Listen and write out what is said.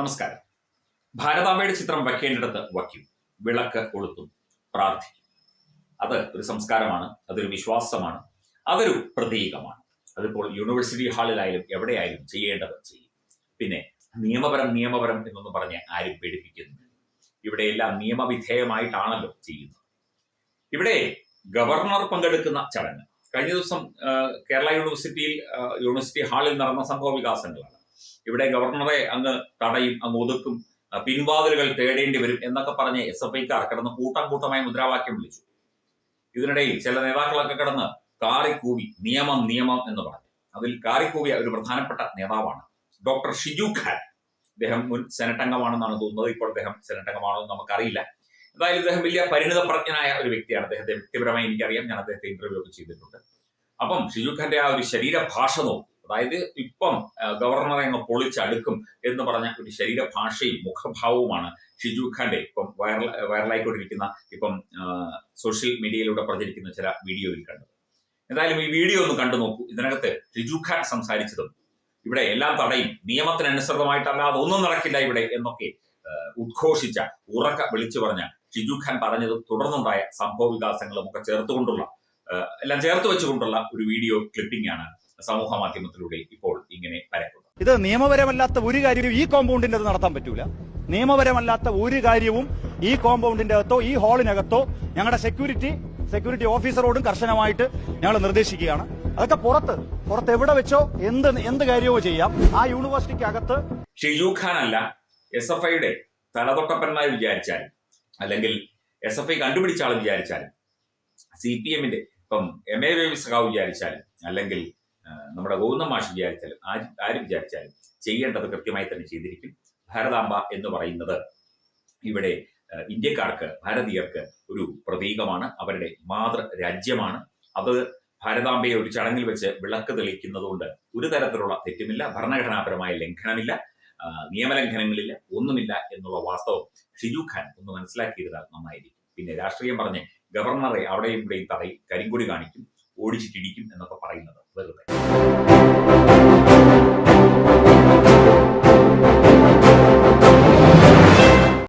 നമസ്കാരം. ഭാരതാംബയുടെ ചിത്രം വയ്ക്കേണ്ടിടത്ത് വയ്ക്കും. വിളക്ക് കൊളുത്തും. പ്രാർത്ഥിക്കും. അത് ഒരു സംസ്കാരമാണ്. അതൊരു വിശ്വാസമാണ്. അതൊരു പ്രതീകമാണ്. അതിപ്പോൾ യൂണിവേഴ്സിറ്റി ഹാളിലായാലും എവിടെയായാലും ചെയ്യേണ്ടത് ചെയ്യും. പിന്നെ നിയമപരം നിയമപരം എന്നൊന്നും പറഞ്ഞ് ആരും പേടിപ്പിക്കുന്നില്ല. ഇവിടെയെല്ലാം നിയമവിധേയമായിട്ടാണല്ലോ ചെയ്യുന്നത്. ഇവിടെ ഗവർണർ പങ്കെടുക്കുന്ന ചടങ്ങ്. കഴിഞ്ഞ ദിവസം കേരള യൂണിവേഴ്സിറ്റിയിൽ യൂണിവേഴ്സിറ്റി ഹാളിൽ നടന്ന സംഭവ വികാസങ്ങളാണ്. ഇവിടെ ഗവർണറെ അങ്ങ് തടയും അങ്ങ് ഒതുക്കും പിൻവാതിലുകൾ തേടേണ്ടി വരും എന്നൊക്കെ പറഞ്ഞ് എസ് എഫ് ഐക്കാർ കിടന്ന് കൂട്ടം കൂട്ടമായി മുദ്രാവാക്യം വിളിച്ചു. ഇതിനിടയിൽ ചില നേതാക്കളൊക്കെ കിടന്ന് കാറിക്കൂവി നിയമം നിയമം എന്ന് പറഞ്ഞു. അതിൽ കാറിക്കൂവിയ ഒരു പ്രധാനപ്പെട്ട നേതാവാണ് ഡോക്ടർ ഷിജു ഖാൻ. അദ്ദേഹം മുൻ സെനറ്റ് അംഗമാണെന്നാണ് തോന്നുന്നത്. ഇപ്പോൾ അദ്ദേഹം സെനറ്റ് അംഗമാണോ എന്ന് നമുക്കറിയില്ല. എന്തായാലും ഇദ്ദേഹം വലിയ പരിണിത പ്രജ്ഞനായ ഒരു വ്യക്തിയാണ്. അദ്ദേഹത്തെ വ്യക്തിപരമായി എനിക്കറിയാം. ഞാൻ അദ്ദേഹത്തെ ഇന്റർവ്യൂ ഒക്കെ ചെയ്തിട്ടുണ്ട്. അപ്പം ഷിജു ഖാന്റെ ആ ഒരു ശരീരഭാഷ നോക്കി. അതായത് ഇപ്പം ഗവർണറെ അങ്ങ് പൊളിച്ചടുക്കും എന്ന് പറഞ്ഞ ഒരു ശരീരഭാഷയും മുഖഭാവവുമാണ് ഷിജു ഖാന്റെ ഇപ്പം വൈറൽ വൈറലായിക്കൊണ്ടിരിക്കുന്ന ഇപ്പം സോഷ്യൽ മീഡിയയിലൂടെ പ്രചരിക്കുന്ന ചില വീഡിയോയിൽ കണ്ടത്. എന്തായാലും ഈ വീഡിയോ ഒന്ന് കണ്ടു നോക്കൂ. ഇതിനകത്ത് ഷിജു ഖാൻ സംസാരിച്ചതും ഇവിടെ എല്ലാം തടയും നിയമത്തിനനുസൃതമായിട്ടല്ലാതെ ഒന്നും നടക്കില്ല ഇവിടെ എന്നൊക്കെ ഉദ്ഘോഷിച്ച ഉറക്ക വിളിച്ചു പറഞ്ഞ ഷിജു ഖാൻ പറഞ്ഞത് തുടർന്നുണ്ടായ സംഭവ വികാസങ്ങളും ഒക്കെ ചേർത്തുകൊണ്ടുള്ള എല്ലാം ചേർത്ത് വെച്ചുകൊണ്ടുള്ള ഒരു വീഡിയോ ക്ലിപ്പിംഗ് ആണ് സമൂഹ മാധ്യമത്തിലൂടെ ഇപ്പോൾ ഇങ്ങനെ പരക്കുന്നു. ഇത് നിയമപരമല്ലാത്ത ഒരു കാര്യവും ഈ കോമ്പൗണ്ടിന്റെ അത് നടത്താൻ പറ്റൂല. നിയമപരമല്ലാത്ത ഒരു കാര്യവും ഈ കോമ്പൗണ്ടിന്റെ അകത്തോ ഈ ഹാളിനകത്തോ ഞങ്ങളുടെ സെക്യൂരിറ്റി സെക്യൂരിറ്റി ഓഫീസറോടും കർശനമായിട്ട് ഞങ്ങൾ നിർദ്ദേശിക്കുകയാണ്. അതൊക്കെ പുറത്ത് പുറത്ത് എവിടെ വെച്ചോ എന്ത് എന്ത് കാര്യവും ചെയ്യാം. ആ യൂണിവേഴ്സിറ്റിക്ക് അകത്ത് ഷിജു ഖാൻ അല്ല എസ് എഫ് ഐയുടെ തലതൊട്ടപ്പന്മാർ വിചാരിച്ചാൽ അല്ലെങ്കിൽ എസ് എഫ് ഐ കണ്ടുപിടിച്ച ആൾ വിചാരിച്ചാൽ സി പി എമ്മിന്റെ ഇപ്പം എം എ ബേബി സഖാവ് വിചാരിച്ചാലും അല്ലെങ്കിൽ നമ്മുടെ ഗൗതം മാഷ് വിചാരിച്ചാലും ആര് ആര് വിചാരിച്ചാലും ചെയ്യേണ്ടത് കൃത്യമായി തന്നെ ചെയ്തിരിക്കും. ഭാരതാംബ എന്ന് പറയുന്നത് ഇവിടെ ഇന്ത്യക്കാർക്ക് ഭാരതീയർക്ക് ഒരു പ്രതീകമാണ്. അവരുടെ മാതൃ രാജ്യമാണ്. അത് ഭാരതാംബയെ ഒരു ചടങ്ങിൽ വെച്ച് വിളക്ക് തെളിയിക്കുന്നതുകൊണ്ട് ഒരു തരത്തിലുള്ള തെറ്റുമില്ല ഭരണഘടനാപരമായ ലംഘനമില്ല നിയമലംഘനങ്ങളില്ല ഒന്നുമില്ല എന്നുള്ള വാസ്തവം ഷിജു ഖാൻ ഒന്ന് മനസ്സിലാക്കിയിരുന്നാൽ നന്നായിരിക്കും. പിന്നെ രാഷ്ട്രീയം പറഞ്ഞ് ഗവർണറെ അവിടെയും ഇവിടെയും തടയും കരിങ്കൊടി കാണിക്കും ഓടിച്ചിട്ടിടിക്കും എന്നൊക്കെ പറയുന്നത്. వదులుతాయి